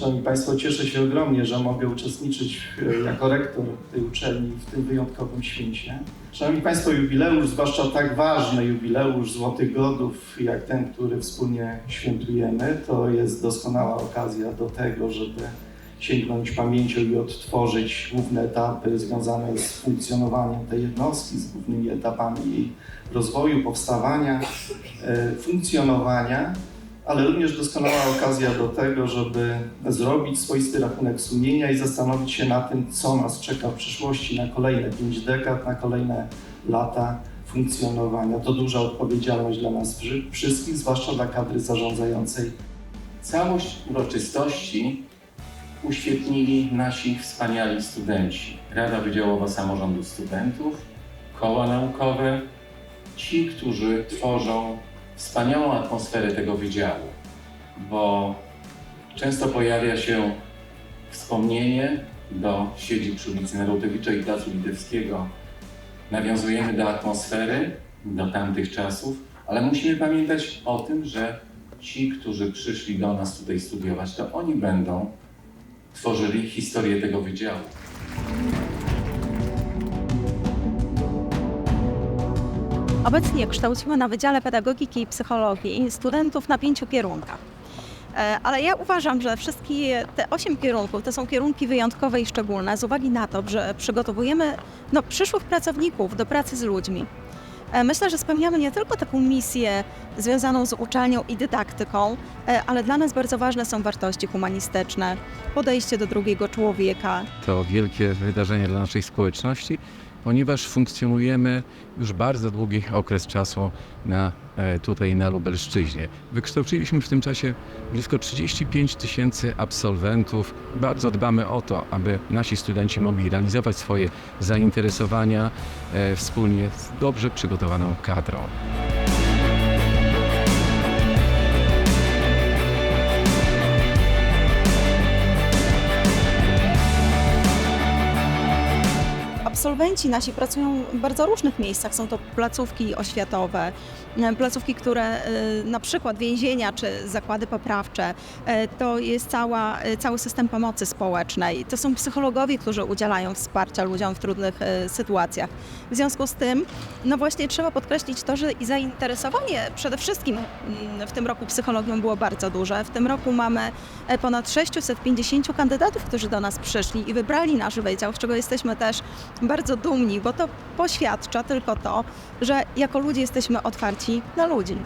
Szanowni Państwo, cieszę się ogromnie, że mogę uczestniczyć e, jako rektor tej uczelni w tym wyjątkowym święcie. Szanowni Państwo, jubileusz, zwłaszcza tak ważny jubileusz Złotych Godów, jak ten, który wspólnie świętujemy, to jest doskonała okazja do tego, żeby sięgnąć pamięcią i odtworzyć główne etapy związane z funkcjonowaniem tej jednostki, z głównymi etapami jej rozwoju, powstawania, e, funkcjonowania ale również doskonała okazja do tego, żeby zrobić swoisty rachunek sumienia i zastanowić się na tym, co nas czeka w przyszłości na kolejne pięć dekad, na kolejne lata funkcjonowania. To duża odpowiedzialność dla nas wszy- wszystkich, zwłaszcza dla kadry zarządzającej. Całość uroczystości uświetnili nasi wspaniali studenci. Rada Wydziałowa Samorządu Studentów, koła naukowe, ci, którzy tworzą wspaniałą atmosferę tego wydziału, bo często pojawia się wspomnienie do siedzib przy ulicy Narutowicza i Placu Litewskiego. Nawiązujemy do atmosfery, do tamtych czasów, ale musimy pamiętać o tym, że ci, którzy przyszli do nas tutaj studiować, to oni będą tworzyli historię tego wydziału. Obecnie kształcimy na Wydziale Pedagogiki i Psychologii studentów na pięciu kierunkach. E, Ale ja uważam, że wszystkie te osiem kierunków to są kierunki wyjątkowe i szczególne z uwagi na to, że przygotowujemy no, przyszłych pracowników do pracy z ludźmi. E, Myślę, że spełniamy nie tylko taką misję związaną z uczelnią i dydaktyką, e, ale dla nas bardzo ważne są wartości humanistyczne, podejście do drugiego człowieka, to wielkie wydarzenie dla naszej społeczności, ponieważ funkcjonujemy już bardzo długi okres czasu na, e, tutaj na Lubelszczyźnie. Wykształciliśmy w tym czasie blisko 35 tysięcy absolwentów. Bardzo dbamy o to, aby nasi studenci mogli realizować swoje zainteresowania e, wspólnie z dobrze przygotowaną kadrą. Absolwenci nasi pracują w bardzo różnych miejscach. Są to placówki oświatowe, placówki, które e, na przykład więzienia czy zakłady poprawcze. e, To jest cała, e, cały system pomocy społecznej. To są psychologowie, którzy udzielają wsparcia ludziom w trudnych e, sytuacjach. W związku z tym, no właśnie trzeba podkreślić to, że zainteresowanie przede wszystkim mm, w tym roku psychologią było bardzo duże. W tym roku mamy e, ponad 650 kandydatów, którzy do nas przyszli i wybrali nasz wydział, z czego jesteśmy też bardzo dumni, bo to poświadcza tylko to, że jako ludzie jesteśmy otwarci na ludzi.